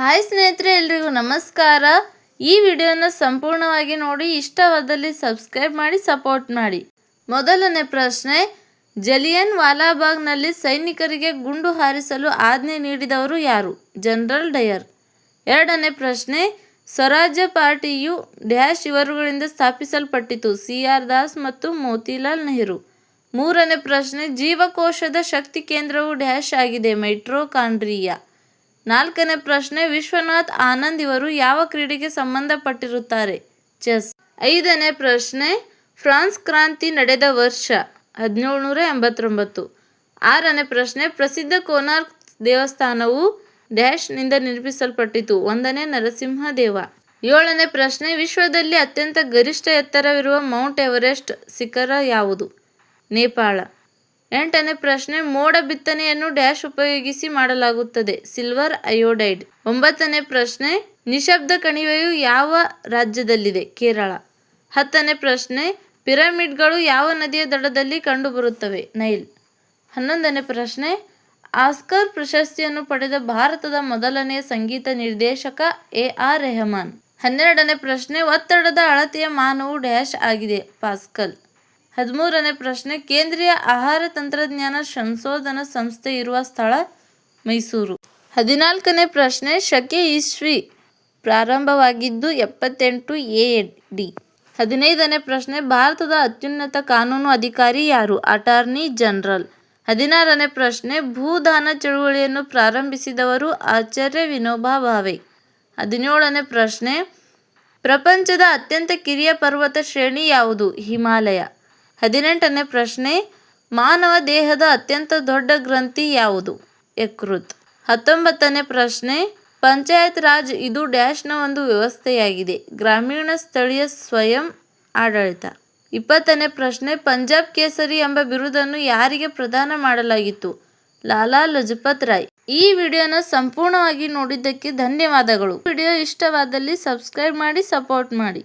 Hi ಸ್ನೇಹಿತರೆ ಎಲ್ರಿಗೂ ನಮಸ್ಕಾರ. ಈ ವಿಡಿಯೋನ ಸಂಪೂರ್ಣವಾಗಿ ನೋಡಿ, ಇಷ್ಟವಾದಲ್ಲಿ ಸಬ್ಸ್ಕ್ರೈಬ್ ಮಾಡಿ, ಸಪೋರ್ಟ್ ಮಾಡಿ. ಮೊದಲನೇ ಪ್ರಶ್ನೆ, ಜಲಿಯನ್ ವಾಲಾಬಾಗ್ನಲ್ಲಿ ಸೈನಿಕರಿಗೆ ಗುಂಡು ಹಾರಿಸಲು ಆಜ್ಞೆ ನೀಡಿದವರು ಯಾರು? General Dyer. ಎರಡನೇ ಪ್ರಶ್ನೆ, ಸ್ವರಾಜ್ಯ ಪಾರ್ಟಿಯು ಡ್ಯಾಶ್ ಇವರುಗಳಿಂದ ಸ್ಥಾಪಿಸಲ್ಪಟ್ಟಿತು ಸಿ ಆರ್ ದಾಸ್ ಮತ್ತು ಮೋತಿಲಾಲ್ ನೆಹರು. ಮೂರನೇ ಪ್ರಶ್ನೆ, ಜೀವಕೋಶದ ಶಕ್ತಿ ಕೇಂದ್ರವು ಡ್ಯಾಶ್ ಆಗಿದೆ, ಮೈಟ್ರೋಕಾಂಡ್ರಿಯಾ. ನಾಲ್ಕನೇ ಪ್ರಶ್ನೆ, ವಿಶ್ವನಾಥ್ ಆನಂದ್ ಇವರು ಯಾವ ಕ್ರೀಡೆಗೆ ಸಂಬಂಧಪಟ್ಟಿರುತ್ತಾರೆ? ಚೆಸ್. ಐದನೇ ಪ್ರಶ್ನೆ, ಫ್ರಾನ್ಸ್ ಕ್ರಾಂತಿ ನಡೆದ ವರ್ಷ, ಹದಿನೇಳುನೂರ ಎಂಬತ್ತೊಂಬತ್ತು. ಆರನೇ ಪ್ರಶ್ನೆ, ಪ್ರಸಿದ್ಧ ಕೋನಾರ್ಕ್ ದೇವಸ್ಥಾನವು ಡ್ಯಾಶ್ನಿಂದ ನಿರ್ಮಿಸಲ್ಪಟ್ಟಿತು, ಒಂದನೇ ನರಸಿಂಹದೇವ. ಏಳನೇ ಪ್ರಶ್ನೆ, ವಿಶ್ವದಲ್ಲಿ ಅತ್ಯಂತ ಗರಿಷ್ಠ ಎತ್ತರವಿರುವ ಮೌಂಟ್ ಎವರೆಸ್ಟ್ ಶಿಖರ ಯಾವುದು? ನೇಪಾಳ. ಎಂಟನೇ ಪ್ರಶ್ನೆ, ಮೋಡ ಬಿತ್ತನೆಯನ್ನು ಡ್ಯಾಶ್ ಉಪಯೋಗಿಸಿ ಮಾಡಲಾಗುತ್ತದೆ. Silver iodide. ಒಂಬತ್ತನೇ ಪ್ರಶ್ನೆ, ನಿಶಬ್ದ ಕಣಿವೆಯು ಯಾವ ರಾಜ್ಯದಲ್ಲಿದೆ? ಕೇರಳ. ಹತ್ತನೇ ಪ್ರಶ್ನೆ, ಪಿರಮಿಡ್ಗಳು ಯಾವ ನದಿಯ ದಡದಲ್ಲಿ ಕಂಡುಬರುತ್ತವೆ? ನೈಲ್. ಹನ್ನೊಂದನೇ ಪ್ರಶ್ನೆ, ಆಸ್ಕರ್ ಪ್ರಶಸ್ತಿಯನ್ನು ಪಡೆದ ಭಾರತದ ಮೊದಲನೆಯ ಸಂಗೀತ ನಿರ್ದೇಶಕ ಎ ಆರ್ ರೆಹಮಾನ್. ಹನ್ನೆರಡನೇ ಪ್ರಶ್ನೆ, ಒತ್ತಡದ ಅಳತೆಯ ಮಾನವು ಡ್ಯಾಶ್ ಆಗಿದೆ. ಪಾಸ್ಕಲ್. ಹದಿಮೂರನೇ ಪ್ರಶ್ನೆ, ಕೇಂದ್ರೀಯ ಆಹಾರ ತಂತ್ರಜ್ಞಾನ ಸಂಶೋಧನಾ ಸಂಸ್ಥೆ ಇರುವ ಸ್ಥಳ ಮೈಸೂರು. ಹದಿನಾಲ್ಕನೇ ಪ್ರಶ್ನೆ, ಶಕೆ ಇಸ್ವಿ ಪ್ರಾರಂಭವಾಗಿದ್ದು ಎಪ್ಪತ್ತೆಂಟು ಎ ಡಿ. ಹದಿನೈದನೇ ಪ್ರಶ್ನೆ, ಭಾರತದ ಅತ್ಯುನ್ನತ ಕಾನೂನು ಅಧಿಕಾರಿ ಯಾರು? Attorney general. ಹದಿನಾರನೇ ಪ್ರಶ್ನೆ, ಭೂದಾನ ಚಳುವಳಿಯನ್ನು ಪ್ರಾರಂಭಿಸಿದವರು ಆಚಾರ್ಯ ವಿನೋಬಾ ಭಾವೆ. ಹದಿನೇಳನೇ ಪ್ರಶ್ನೆ, ಪ್ರಪಂಚದ ಅತ್ಯಂತ ಕಿರಿಯ ಪರ್ವತ ಶ್ರೇಣಿ ಯಾವುದು? ಹಿಮಾಲಯ. ಹದಿನೆಂಟನೇ ಪ್ರಶ್ನೆ, ಮಾನವ ದೇಹದ ಅತ್ಯಂತ ದೊಡ್ಡ ಗ್ರಂಥಿ ಯಾವುದು? ಯಕೃತ್. ಹತ್ತೊಂಬತ್ತನೇ ಪ್ರಶ್ನೆ, ಪಂಚಾಯತ್ ರಾಜ್ ಇದು ಡ್ಯಾಶ್ನ ಒಂದು ವ್ಯವಸ್ಥೆಯಾಗಿದೆ. ಗ್ರಾಮೀಣ ಸ್ಥಳೀಯ ಸ್ವಯಂ ಆಡಳಿತ. ಇಪ್ಪತ್ತನೇ ಪ್ರಶ್ನೆ, ಪಂಜಾಬ್ ಕೇಸರಿ ಎಂಬ ಬಿರುದನ್ನು ಯಾರಿಗೆ ಪ್ರದಾನ ಮಾಡಲಾಗಿತ್ತು? ಲಾಲಾ ಲಜಪತ್ ರಾಯ್. ಈ ವಿಡಿಯೋನ ಸಂಪೂರ್ಣವಾಗಿ ನೋಡಿದ್ದಕ್ಕೆ ಧನ್ಯವಾದಗಳು. ವಿಡಿಯೋ ಇಷ್ಟವಾದಲ್ಲಿ ಸಬ್ಸ್ಕ್ರೈಬ್ ಮಾಡಿ, ಸಪೋರ್ಟ್ ಮಾಡಿ.